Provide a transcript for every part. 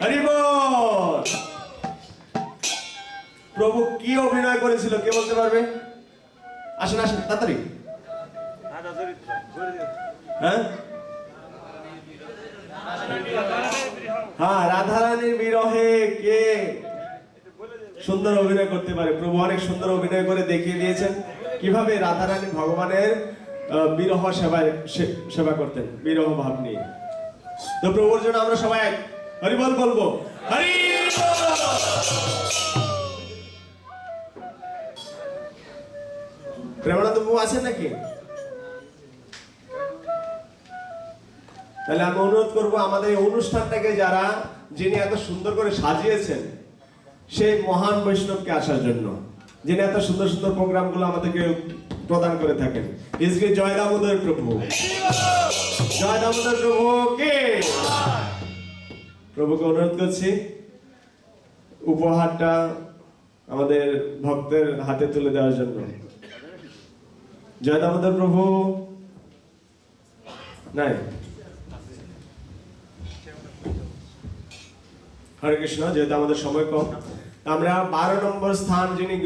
হরি বল প্রভু কি অভিনয় করেছিল, কে বলতে পারবে? আসেন আসেন, তাড়াতাড়ি। হ্যাঁ? হ্যাঁ রাধারানীর বিরহে কে সুন্দর অভিনয় করতে পারে? প্রভু অনেক সুন্দর অভিনয় করে দেখিয়ে দিয়েছেন। কীভাবে রাধারানী ভগবানের বিরহ সেবায় সেবা করতেন? বিরহ ভাব নিয়ে। তো প্রভুর জন্য আমরা সবাই হরিবল বলব। হরি প্রেমানন্দ প্রভু আছেন নাকি? তাহলে আমি অনুরোধ করব, আমাদের এই অনুষ্ঠানটাকে যারা, যিনি এত সুন্দর করে সাজিয়েছেন, সেই মহান বৈষ্ণবকে আসার জন্য, যিনি এত সুন্দর সুন্দর প্রোগ্রামগুলো আমাদেরকে প্রদান করে থাকেন। ইসকে জয় দামোদর প্রভু। জয় দামোদর প্রভু কে? প্রভুকে অনুরোধ করছি, উপহারটা আমাদের ভক্তের হাতে তুলে দেওয়ার জন্য। জয় দামোদর প্রভু। নাই। হরে কৃষ্ণ যেহেতু আমাদের সময় কম। আমরা বারো নম্বর স্থান যিনি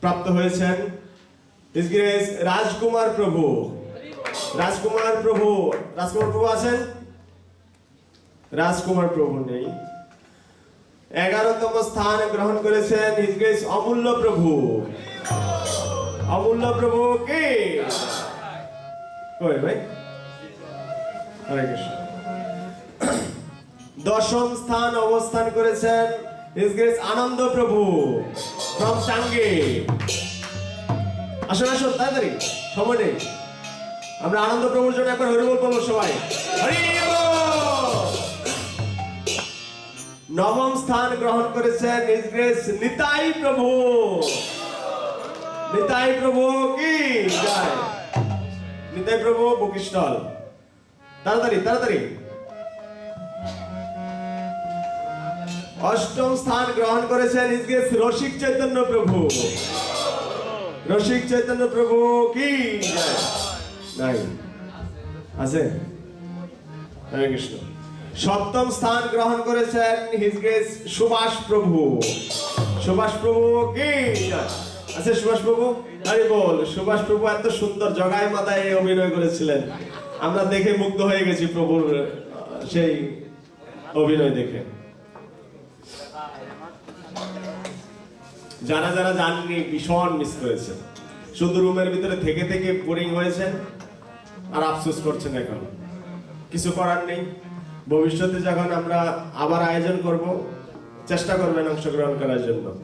প্রাপ্ত হয়েছেন রাজকুমার প্রভু। রাজকুমার প্রভু। রাজকুমার প্রভু আছেন? রাজকুমার প্রভু নেই। এগারোতম স্থান গ্রহণ করেছেন Grace অমূল্য প্রভু। অমূল্য প্রভু কে? ভাই? দশম স্থান অবস্থান করেছেন হিজ আনন্দ প্রভু ফ্রম টাঙ্গে। আসুন আসুন, তাড়াতাড়ি, সময় নেই। আমরা আনন্দ প্রভুর জন্য একবার হরিবল বলব সবাই। হরি নবম স্থান গ্রহণ করেছেন হিজ গ্রেস নিতাই প্রভু। নিতাই প্রভু কি? নিতাই প্রভু বকিষ্টল তাড়াতাড়ি তাড়াতাড়ি। অষ্টম স্থান গ্রহণ করেছেন ইসগেস রসিক চৈতন্য প্রভু। রসিক চৈতন্য প্রভু কি? নাই। আছে? হরে কৃষ্ণ। সপ্তম স্থান গ্রহণ করেছেন হিজ গ্রেস সুভাষ প্রভু। সুভাষ প্রভু কি? আছে সুভাষ প্রভু? হরি বল, সুভাষ প্রভু এত সুন্দর জগায় মাথায় অভিনয় করেছিলেন। আমরা দেখে মুগ্ধ হয়ে গেছি প্রভুর সেই অভিনয় দেখে। যারা যারা জাননি, ভীষণ মিস করেছে। শুধু রুমের ভিতরে থেকে থেকে বোরিং হয়েছেন আর আফসোস করছেন এখন। কিছু করার নেই। ভবিষ্যতে যখন আমরা আবার আয়োজন করব, চেষ্টা করবেন অংশগ্রহণ করার জন্য।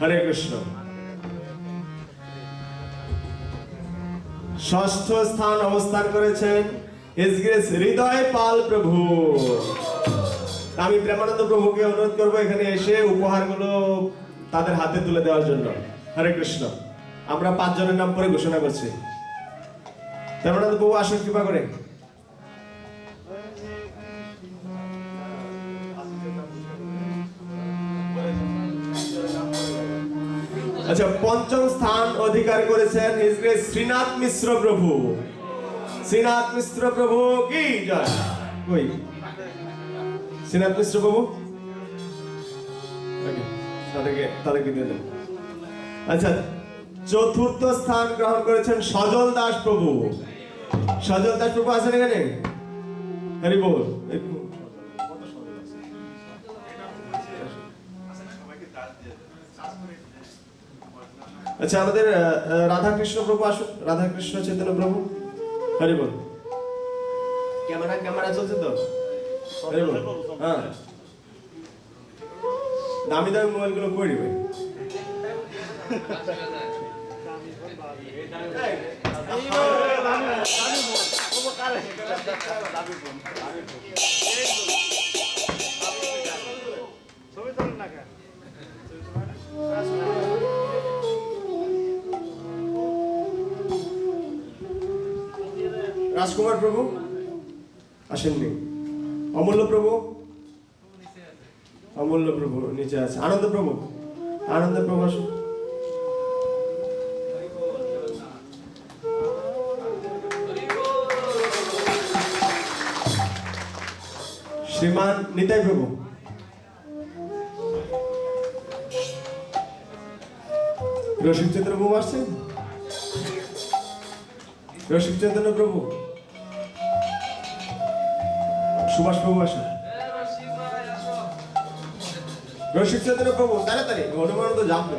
হরে কৃষ্ণ। ষষ্ঠ স্থান অবস্থান করেছেন হৃদয় পাল প্রভু। আমি প্রেমানন্দ প্রভুকে অনুরোধ করব এখানে এসে উপহারগুলো তাদের হাতে তুলে দেওয়ার জন্য। হরে কৃষ্ণ। আমরা পাঁচজনের নাম পরে ঘোষণা করছি। প্রেমানন্দ প্রভু, আসুন কৃপা করে। আচ্ছা পঞ্চম স্থান অধিকার করেছেন শ্রীনাথ মিশ্র প্রভু। শ্রীনাথ মিশ্র প্রভু কি জয়? শ্রীনাথ মিশ্র প্রভু? তাদেরকে তাদেরকে দিয়ে দেন। আচ্ছা চতুর্থ স্থান গ্রহণ করেছেন সজল দাস প্রভু। সজল দাস প্রভু আছেন এখানে? হরি বল। আচ্ছা আমাদের রাধাকৃষ্ণ প্রভু আসুন। রাধাকৃষ্ণ চৈতন্য প্রভু। হরি বল। ক্যামেরা ক্যামেরা চলছে তো? হরি বল। হ্যাঁ। দামি দামি মোবাইলগুলো কই দিবে রাজকুমার প্রভু? আসেননি। অমূল্য প্রভু? অমূল্য প্রভু নিচে আছে। আনন্দ প্রভু? আনন্দ প্রভু আসুন। শ্রীমান নিতাই প্রভু। রসিক চন্দ্র প্রভু আসছেন? রসিক চন্দ্র প্রভু। সুভাষ প্রভু আসেন। রসিক চন্দ্র প্রভু, তাড়াতাড়ি তো জানবে।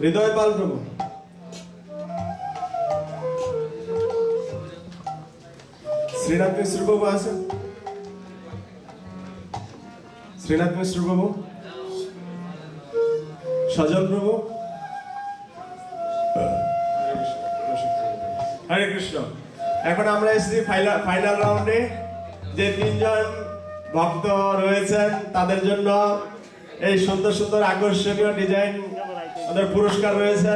হৃদয় পাল প্রভু। শ্রীনাথ মিশ্র প্রভু আছেন শ্রীনাথ মিশ্র প্রভু। সজল প্রভু। হরে কৃষ্ণ। এখন আমরা এসেছি ফাইনাল রাউন্ডে যে তিনজন ভক্ত রয়েছেন, তাদের জন্য এই সুন্দর সুন্দর আকর্ষণীয় ডিজাইন ওদের পুরস্কার রয়েছে।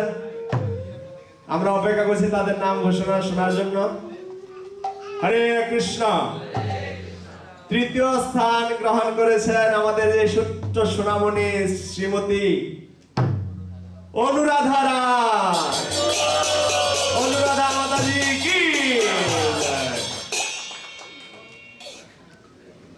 আমরা অপেক্ষা করছি তাদের নাম ঘোষণা শোনার জন্য। হরে কৃষ্ণ। তৃতীয় স্থান গ্রহণ করেছেন আমাদের এই সূত্র সোনামণি শ্রীমতী অনুরাধা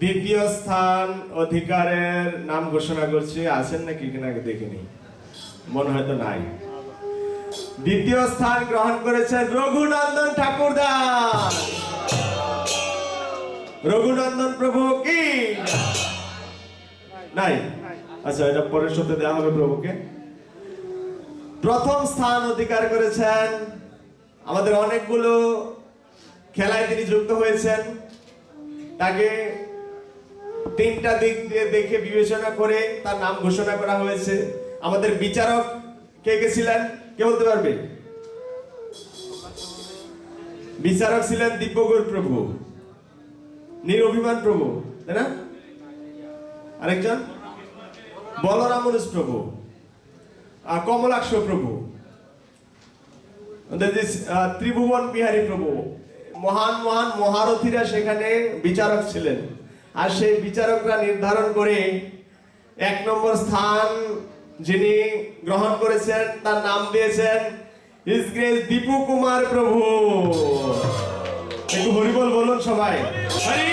দ্বিতীয় স্থান অধিকারের নাম ঘোষণা করছি। আছেন নাকি কিনা দেখিনি মনে হয়তো নাই। দ্বিতীয় স্থান গ্রহণ করেছেন রঘুনন্দন ঠাকুরদাস। রঘুনন্দন প্রভু কি? নাই? আচ্ছা এটা পরের সত্যি দেওয়া হবে প্রভুকে। প্রথম স্থান অধিকার করেছেন আমাদের অনেকগুলো খেলায় তিনি যুক্ত হয়েছেন। তাকে তিনটা দিক দিয়ে দেখে বিবেচনা করে তার নাম ঘোষণা করা হয়েছে। আমাদের বিচারক কে কে ছিলেন? কে বলতে পারবে? বিচারক ছিলেন দিব্যগৌর প্রভু। নিরভিমান প্রভু, তাই না? আরেকজন? বলরামনুজ প্রভু। কমলাক্ষ প্রভু। ত্রিভুবন বিহারী প্রভু। মহান মহান মহারথীরা সেখানে বিচারক ছিলেন। আর সেই বিচারকরা নির্ধারণ করে এক নম্বর স্থান যিনি গ্রহণ করেছেন, তার নাম দিয়েছেন ইসগ্রেস দীপু কুমার প্রভু। একটু হরিবল বলুন সবাই। হরি